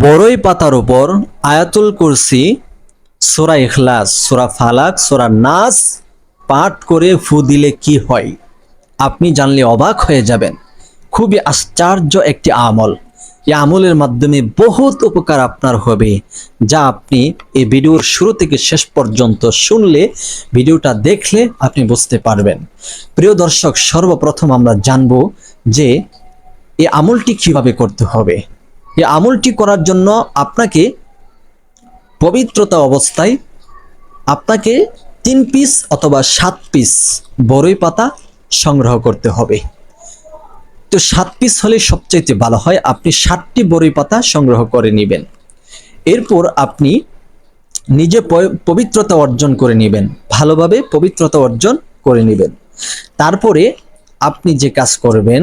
বড়ই পাতার উপর আয়াতুল কুরসি, সোরা ইখলাস, সোরা ফালাক, সোরা নাস পাঠ করে ফু দিলে কি হয়? আপনি জানলে অবাক হয়ে যাবেন। খুবই আশ্চর্য একটি আমল। এই আমলের মাধ্যমে বহুত উপকার আপনার হবে। যা আপনি এই ভিডিওর শুরু থেকে শেষ পর্যন্ত শুনলে, ভিডিওটা দেখলে আপনি বুঝতে পারবেন। প্রিয় দর্শক, সর্বপ্রথম আমরা জানব যে এই আমলটি কীভাবে করতে হবে। এই আমলটি করার জন্য আপনাকে পবিত্রতা অবস্থায় আপনাকে তিন পিস অথবা সাত পিস বড়ই পাতা সংগ্রহ করতে হবে। তো সাত পিস হলে সবচাইতে ভালো হয়, আপনি ষাটটি বড়ই পাতা সংগ্রহ করে নেবেন। এরপর আপনি নিজে পবিত্রতা অর্জন করে নেবেন, ভালোভাবে পবিত্রতা অর্জন করে নেবেন। তারপরে আপনি যে কাজ করবেন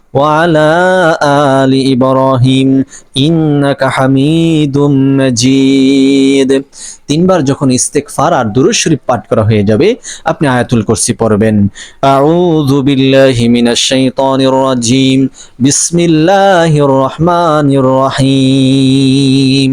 وعلى آل إبراهيم إنك حميد مجيد তিনবার যখন ইস্তেগফার আর দুরূদ শরীফ পাঠ করা হয়ে যাবে আপনি আয়াতুল কুরসি পড়বেন আউযু বিল্লাহি মিনাশ শাইতানির রাজিম বিসমিল্লাহির রহমানির রহিম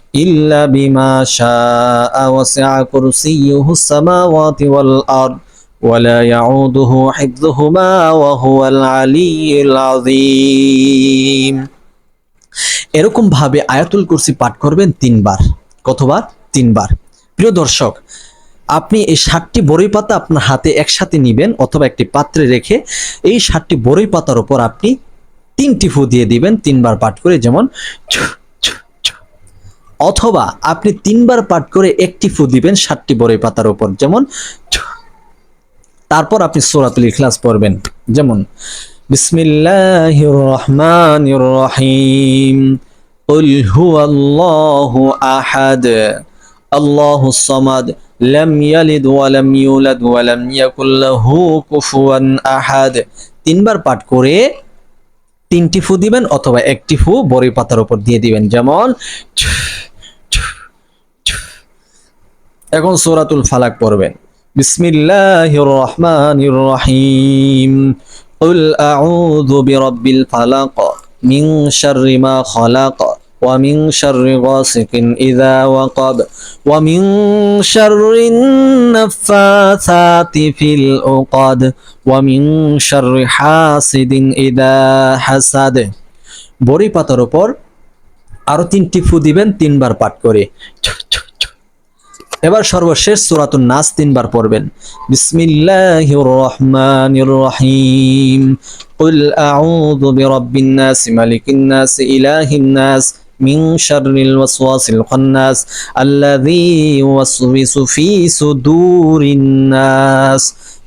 إلا بما شاء وسع كرسيه السماوات والأرض ولا يعوده حفظهما وهو العلي العظيم এরকম ভাবে আয়াতুল কুরসি পাঠ করবেন তিনবার কতবার তিনবার প্রিয় দর্শক আপনি এই ষাটটি বড়ই পাতা আপনার হাতে একসাথে নিবেন অথবা একটি পাত্রে রেখে এই ষাটটি বড়ই পাতার উপর আপনি তিনটি ফু দিয়ে দিবেন তিনবার পাঠ করে যেমন ছু, ছু, ছু। অথবা আপনি তিনবার পাঠ করে একটি ফু দিবেন ষাটটি বড়ই পাতার উপর যেমন ছু। তারপর আপনি সূরাতুল ইখলাস পড়বেন যেমন বিসমিল্লাহির রহমানির রহিম قل هو الله أحد الله الصمد لم يلد ولم يولد ولم يكن له كفوا أحد তিনবার পাঠ করে তিনটি ফু দিবেন অথবা একটি ফু বড়ি পাতার উপর দিয়ে দিবেন যেমন এখন সূরাতুল ফালাক পড়বেন বিসমিল্লাহির রহমানির রহিম قل أعوذ برب الفلق من شر ما خلق ومن شر غاسق إذا وقب ومن شر النفاثات في العقد ومن شر حاسد إذا حسد বড়ি পাতার উপর আরো তিনটি ফু দিবেন তিনবার পাঠ করে এবার সর্বশেষ সূরাতুন নাস তিনবার পড়বেন বিসমিল্লাহির রহমানির রহিম قل أعوذ برب الناس ملك الناس إله الناس من شر الوسواس الخناس الذي يوسوس في صدور الناس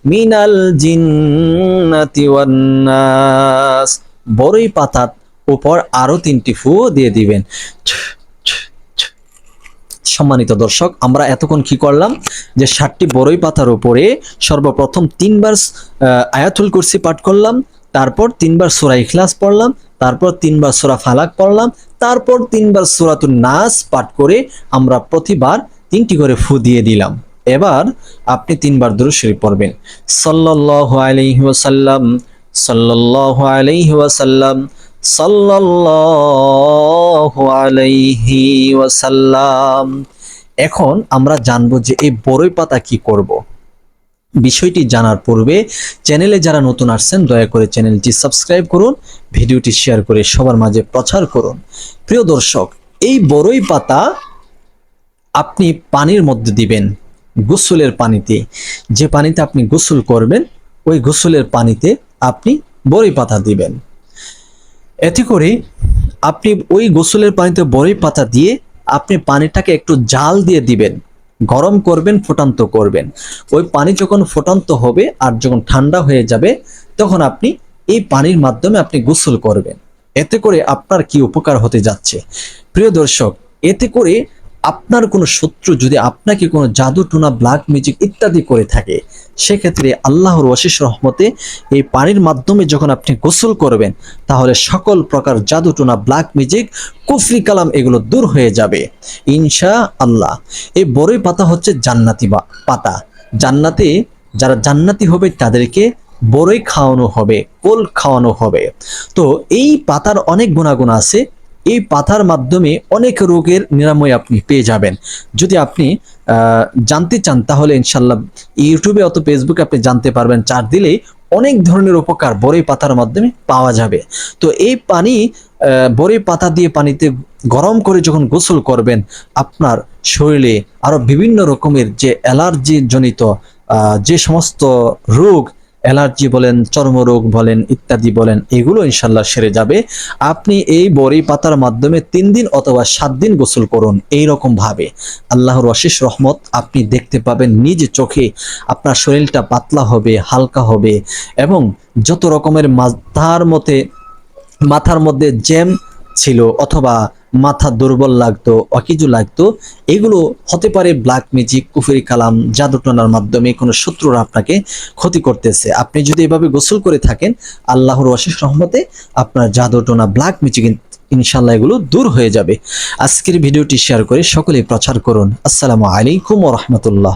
من الجنة والناس বড়ই পাতার উপর আরো তিনটি ফু দিয়ে দিবেন সম্মানিত দর্শক, আমরা এতক্ষণ কি করলাম? যে ষাটটি বড়ই পাতার উপরে সর্বপ্রথম তিনবার আয়াতুল কুরসি পাঠ করলাম, তারপর তিনবার সোরা ইখলাস পড়লাম, তারপর তিনবার সোরা ফালাক পড়লাম, তারপর তিনবার সূরাতুন নাস পাঠ করে আমরা প্রতিবার তিনটি করে ফু দিয়ে দিলাম। এবার আপনি তিনবার দরুদ শরীফ পড়বেন। ওয়াসাল্লাম, সাল্লাল্লাহু আলাইহি ওয়াসাল্লাম, সাল্লাল্লাহু আলাইহি ওয়াসাল্লাম। এখন আমরা জানব যে এই বড়ই পাতা কি করব। বিষয়টি জানার পূর্বে চ্যানেলে যারা নতুন আসছেন, দয়া করে চ্যানেলটি সাবস্ক্রাইব করুন, ভিডিওটি শেয়ার করে সবার মাঝে প্রচার করুন। প্রিয় দর্শক, এই বড়ই পাতা আপনি পানির মধ্যে দিবেন, গোসলের পানিতে। যে পানিতে আপনি গোসল করবেন, ওই গোসলের পানিতে আপনি বড়ই পাতা দিবেন। এতে করে আপনি ওই গোসলের পানিতে বড়ই পাতা দিয়ে আপনি পানিটাকে একটু জাল দিয়ে দিবেন। গরম করবেন, ফোটান্ত করবেন। ওই পানি যখন ফোটান্ত হবে আর যখন ঠান্ডা হয়ে যাবে, তখন আপনি এই পানির মাধ্যমে আপনি গোসল করবেন। এতে করে আপনার কি উপকার হতে যাচ্ছে? প্রিয় দর্শক, এতে করে আপনার কোনো শত্রু যদি আপনাকে কোনো জাদু, টুনা ব্ল্যাক মিউজিক ইত্যাদি করে থাকে, সেক্ষেত্রে আল্লাহর অশেষ রহমতে এই পানির মাধ্যমে যখন আপনি গোসল করবেন, তাহলে সকল প্রকার জাদু, টুনা ব্ল্যাক মিউজিক কুফরি কালাম এগুলো দূর হয়ে যাবে। ইনশা আল্লাহ এই বড়ই পাতা হচ্ছে জান্নাতি বা- পাতা। জান্নাতে যারা জান্নাতি হবে, তাদেরকে বড়ই খাওয়ানো হবে, কোল খাওয়ানো হবে। তো এই পাতার অনেক গুণাগুণ আছে। এই পাতার মাধ্যমে অনেক রোগের নিরাময় আপনি পেয়ে যাবেন। যদি আপনি জানতে চান, তাহলে ইনশাল্লাহ ইউটিউবে অত ফেসবুকে আপনি জানতে পারবেন। চার দিলেই অনেক ধরনের উপকার বড়ই পাতার মাধ্যমে পাওয়া যাবে। তো এই পানি বড়ই পাতা দিয়ে পানিতে গরম করে যখন গোসল করবেন, আপনার শরীরে আরও বিভিন্ন রকমের যে অ্যালার্জি জনিত যে সমস্ত রোগ অ্যালার্জি বলেন চর্মরোগ বলেন, ইত্যাদি বলেন, এগুলো ইনশাল্লাহ সেরে যাবে। আপনি এই বড়ি পাতার মাধ্যমে তিন দিন অথবা সাত দিন গোসল করুন এই রকম ভাবে। আল্লাহর অশেষ রহমত, আপনি দেখতে পাবেন নিজ চোখে আপনার শরীরটা পাতলা হবে, হালকা হবে এবং যত রকমের মাথার মতে মাথার মধ্যে জ্যাম ছিল অথবা মাথা দুর্বল লাগতো, অকিজু লাগতো, এগুলো হতে পারে ব্ল্যাক ম্যাজিক কুফুরি কালাম, জাদুটনার মাধ্যমে কোনো শত্রুরা আপনাকে ক্ষতি করতেছে। আপনি যদি এভাবে গোসল করে থাকেন, আল্লাহর অশেষ রহমতে আপনার জাদুটনা ব্ল্যাক ম্যাজিক ইনশাল্লাহ এগুলো দূর হয়ে যাবে। আজকের ভিডিওটি শেয়ার করে সকলে প্রচার করুন। আসসালামু আলাইকুম রাহমাতুল্লাহ।